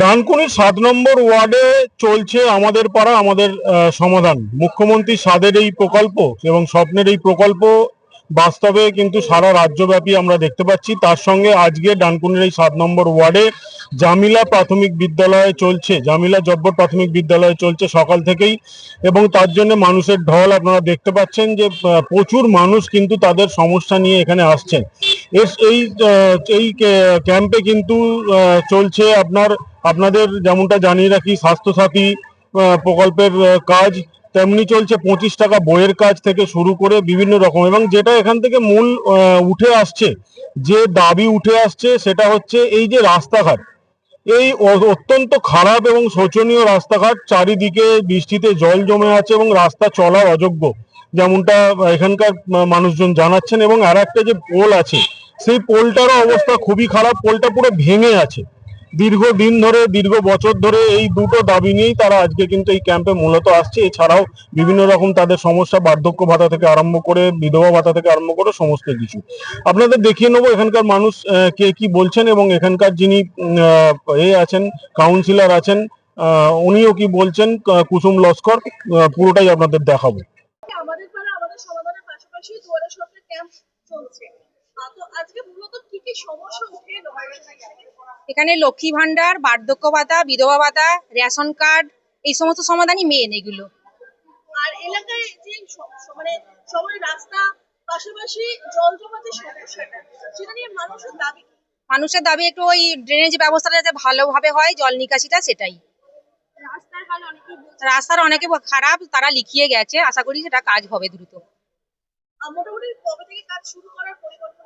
ডানকুনি সাত নম্বর ওয়ার্ডে চলছে আমাদের পাড়া, আমাদের সমাধান। মুখ্যমন্ত্রী সাদের এই প্রকল্প এবং স্বপ্নের এই প্রকল্প বাস্তবে কিন্তু সারা রাজ্যব্যাপী আমরা দেখতে পাচ্ছি। তার সঙ্গে আজকে ডানকুনির এই সাত নম্বর ওয়ার্ডে জামিলা প্রাথমিক বিদ্যালয়ে চলছে, জামিলা জব্বর প্রাথমিক বিদ্যালয়ে চলছে সকাল থেকেই এবং তার জন্য মানুষের ঢল আপনারা দেখতে পাচ্ছেন যে প্রচুর মানুষ কিন্তু তাদের সমস্যা নিয়ে এখানে আসছেন। এই এই ক্যাম্পে কিন্তু চলছে আপনার আপনাদের যেমনটা জানিয়ে রাখি, স্বাস্থ্যসাথী প্রকল্পের কাজ তেমনি চলছে। পঁচিশ টাকা বইয়ের কাজ থেকে শুরু করে বিভিন্ন রকম এবং যেটা এখান থেকে মূল উঠে আসছে, যে দাবি উঠে আসছে সেটা হচ্ছে এই যে রাস্তাঘাট। এই অত্যন্ত খারাপ এবং শোচনীয় রাস্তাঘাট, চারিদিকে বৃষ্টিতে জল জমে আছে এবং রাস্তা চলার অযোগ্য, যেমনটা এখানকার মানুষজন জানাচ্ছেন এবং আর একটা যে পোল আছে, সেই পোলটারও অবস্থা খুবই খারাপ, পোলটা পুরো ভেঙে আছে। দীর্ঘ দিন ধরে, দীর্ঘ বছর ধরে এই দুটো দাবি নিয়েই তারা আজকে কিন্তু এই ক্যাম্পে মূলত আসছে। এছাড়াও বিভিন্ন রকম তাদের সমস্যা, বার্ধক্য ভাতা থেকে আরম্ভ করে, বিধবা ভাতা থেকে আরম্ভ করে সমস্ত কিছু। আপনাদের দেখিয়ে নেব এখানকার মানুষ কে কি বলছেন এবং এখানকার যিনি এ আছেন কাউন্সিলর আছেন উনিও কি বলছেন কুসুম লস্কর পুরোটাই আপনাদের দেখাবো। আমাদের পাশাপাশি ক্যাম্প চলছে। কাছে? এখানে লক্ষ্মী ভান্ডার বার্ধক্য ভাতা বিধবা ভাতা রেশন কার্ড এই সমস্ত সমাধানই মেন এগুলো। আর এলাকায় যে মানে সবাই রাস্তা পাশাপাশি জল জমা সমস্যাটা সেটা নিয়ে মানুষের দাবি মানুষের দাবি একটু ওই ড্রেনেজ ব্যবস্থাটা যাতে ভালোভাবে হয় জল নিকাশিটা সেটাই। রাস্তার অনেকে খারাপ তারা লিখিয়ে গেছে আশা করি সেটা কাজ হবে দ্রুত। মোটামুটি কবে থেকে কাজ শুরু করার পরিকল্পনা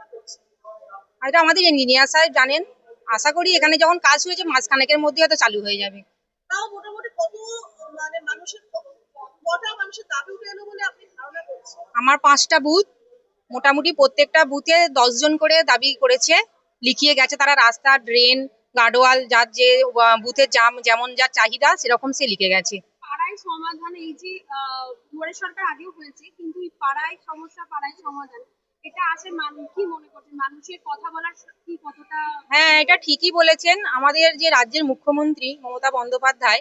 আর এটা আমাদের ইঞ্জিনিয়ার সাহেব জানেন। আশা করি এখানে যখন কাজ হয়েছে মাসখানেকের মধ্যে হয়তো চালু হয়ে যাবে। তাও মোটামুটি কত মানে মানুষের কটা মানুষের দাবি উঠে এলো বলে আপনি ধারণা করছেন? আমার পাঁচটা বুথ মোটামুটি প্রত্যেকটা বুথে জন করে দাবি করেছে। লিখিয়ে গেছে তারা রাস্তা ড্রেন গার্ডওয়াল যার যে বুথের জাম যেমন যার চাহিদা সেরকম সে লিখে গেছে। পাড়ায় সমাধান এই যে দুয়ারে সরকার আগেও হয়েছে কিন্তু এই পাড়ায় সমস্যা পাড়ায় সমাধান হ্যাঁ এটা ঠিকই বলেছেন। আমাদের যে রাজ্যের মুখ্যমন্ত্রী মমতা বন্দ্যোপাধ্যায়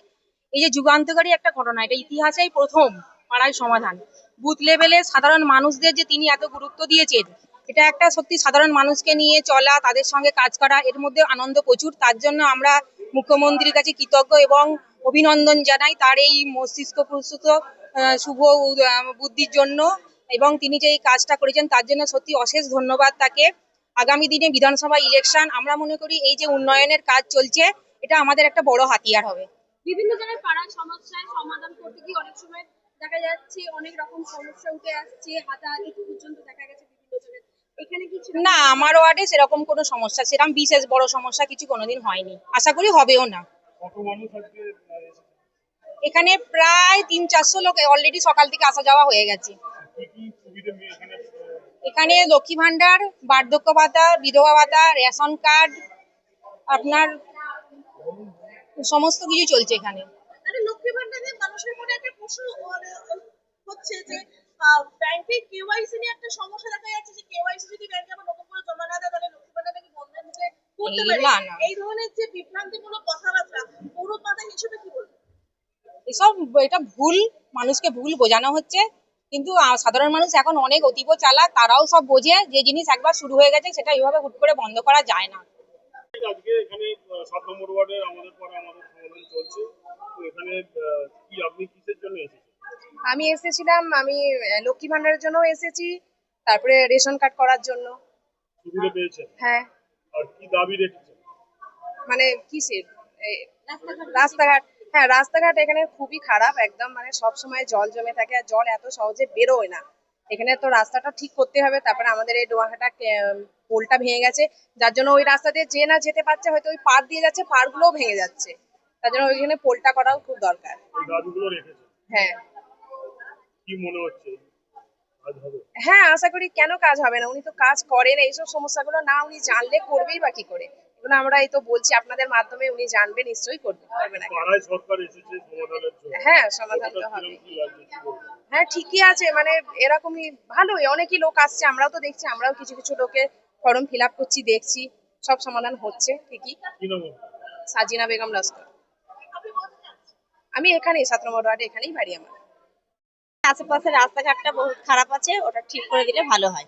এই যে যুগান্তকারী একটা ঘটনা এটা ইতিহাসেই প্রথম পাড়ায় সমাধান। বুথ লেভেলে সাধারণ মানুষদের যে তিনি এত গুরুত্ব দিয়েছেন এটা একটা সত্যি সাধারণ মানুষকে নিয়ে চলা তাদের সঙ্গে কাজ করা এর মধ্যে আনন্দ প্রচুর। তার জন্য আমরা মুখ্যমন্ত্রীর কাছে কৃতজ্ঞ এবং অভিনন্দন জানাই তার এই মস্তিষ্ক প্রস্তুত আহ, শুভ বুদ্ধির জন্য। এবং তিনি যে এই কাজটা করেছেন তার জন্য সত্যি অশেষ ধন্যবাদ তাকে। আগামী দিনে বিধানসভা ইলেকশন আমরা মনে করি এই যে উন্নয়নের কাজ চলছে এটা আমাদের একটা বড় হাতিয়ার হবে। বিভিন্ন জনের পাড়ায় সমস্যার সমাধান করতে গিয়ে অনেক সময় দেখা যাচ্ছে অনেক রকম সমস্যা উঠে আসছে হাতাহাতি পর্যন্ত দেখা গেছে? না আমার ওয়ার্ডে সেরকম কোনো সমস্যা সেরকম বিশেষ বড় সমস্যা কিছু কোনোদিন হয়নি। আশা করি হবেও না। এখানে প্রায় তিন চারশো লোক অলরেডি সকাল থেকে আসা যাওয়া হয়ে গেছে। এখানে লক্ষ্মী ভান্ডার বার্ধক্য ভাতা বিধবা ভাতা রেশন কার্ড আপনার সমস্ত কিছু চলছে এখানে। লক্ষ্মী ভান্ডারে মানুষের মনে একটা প্রশ্ন মানে, হচ্ছে যে ব্যাংকে কেওয়াইসি নিয়ে একটা সমস্যা দেখা যাচ্ছে যে কেওয়াইসি যদি ব্যাংকে আবার নতুন করে জমা না দেয় তাহলে লক্ষ্মী ভান্ডার নাকি বন্ধের মুখে করতে এই পারে? না, না। এই ধরনের যে বিভ্রান্তিমূলক কথাবার্তা হিসেবে কি বলব এসব এটা ভুল মানুষকে ভুল বোঝানো হচ্ছে। কিন্তু সাধারণ মানুষ এখন অনেক অতীব চালাক তারাও সব বোঝে যে জিনিস একবার শুরু হয়ে গেছে সেটা এইভাবে হুট করে বন্ধ করা যায় না। আজকে এখানে সাত নম্বর ওয়ার্ডে আমাদের পরে আমাদের সমাধান চলছে। এখানে কি আপনি কিসের জন্য এসেছেন? আমি এসেছিলাম আমি লক্ষ্মী ভান্ডারের জন্য এসেছি তারপরে রেশন কার্ড করার জন্য। হ্যাঁ। আর কি দাবি রেখেছেন? মানে কিসের? রাস্তাঘাট। হ্যাঁ রাস্তাঘাট এখানে খুবই খারাপ একদম মানে সব সময় জল জমে থাকে আর জল এত সহজে বেরোয় না। এখানে তো রাস্তাটা ঠিক করতে হবে তারপরে আমাদের এই ডোয়াহাটা পোলটা ভেঙে গেছে। যার জন্য ওই রাস্তা দিয়ে যে না যেতে পারছে হয়তো ওই পার দিয়ে যাচ্ছে পারগুলোও ভেঙে যাচ্ছে। তার জন্য ওইখানে পোলটা করাও খুব দরকার। হ্যাঁ। কি মনে হচ্ছে? হ্যাঁ আশা করি কেন কাজ হবে না? উনি তো কাজ করেন এইসব সমস্যাগুলো না উনি জানলে করবেই বা কি করে? এগুলো আমরা এই তো বলছি আপনাদের মাধ্যমে উনি জানবে নিশ্চয়ই করবে করবে না কেন? পাড়ায় সরকার এসেছে সমাধানের জন্য হ্যাঁ সমাধান তো হবে? হ্যাঁ ঠিকই আছে মানে এরকমই ভালোই অনেকই লোক আসছে আমরাও তো দেখছি আমরাও কিছু কিছু লোকের ফর্ম ফিল আপ করছি দেখছি সব সমাধান হচ্ছে ঠিকই? সাজিনা বেগম লস্কর আমি এখানেই সাত নম্বর ওয়ার্ডে এখানেই বাড়ি আমার আশেপাশে রাস্তাঘাটটা বহুত খারাপ আছে ওটা ঠিক করে দিলে ভালো হয়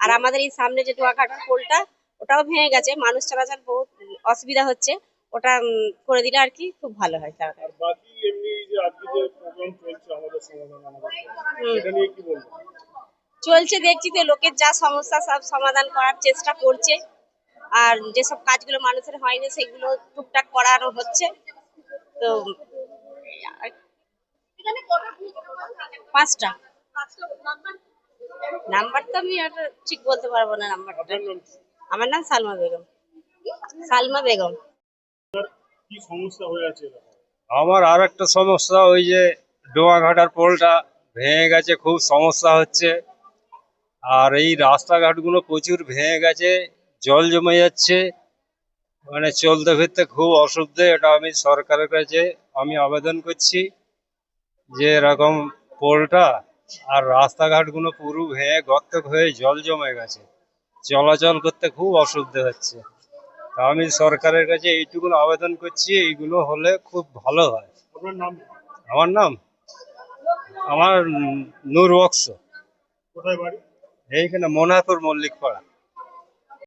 আর আমাদের এই সামনে যে ডোয়াঘাটার পোলটা ওটাও ভেঙে গেছে। মানুষ চলাচল বহুত অসুবিধা হচ্ছে ওটা করে দিলে আর কি খুব ভালো হয় তাড়াতাড়ি বাকি এমনি যে আজকে যে প্রোগ্রাম চলছে আমাদের সমাধান আমাদের এটা নিয়ে কি বলব? চলছে দেখছি তো লোকের যা সমস্যা সব সমাধান করার চেষ্টা করছে। আর যেসব কাজগুলো মানুষের হয়নি সেগুলো টুকটাক করানো হচ্ছে। তো পাঁচটা। পাঁচটা নাম্বার তো আমি আর ঠিক বলতে পারব না নাম্বারটা? আমার নাম সালমা বেগম। সালমা বেগম। কি সমস্যা হয়ে আমার আর একটা সমস্যা, ওই যে ডোয়াঘাটার পোলটা ভেঙে গেছে, খুব সমস্যা হচ্ছে। আর এই রাস্তাঘাটগুলো প্রচুর ভেঙে গেছে, জল জমে যাচ্ছে। মানে চলতে ফিরতে খুব অসুবিধে, এটা আমি সরকারের কাছে আমি আবেদন করছি যে এরকম পোলটা আর রাস্তাঘাটগুলো পুরো ভেঙে গর্ত হয়ে জল জমে গেছে। চলাচল করতে খুব অসুবিধা হচ্ছে। তা আমি সরকারের কাছে এইটুকু আবেদন করছি এইগুলো হলে খুব ভালো হয়। আপনার নাম? আমার নাম? আমার নূর বক্স। কোথায় বাড়ি? এইখানে মোনাপুর মল্লিক পাড়া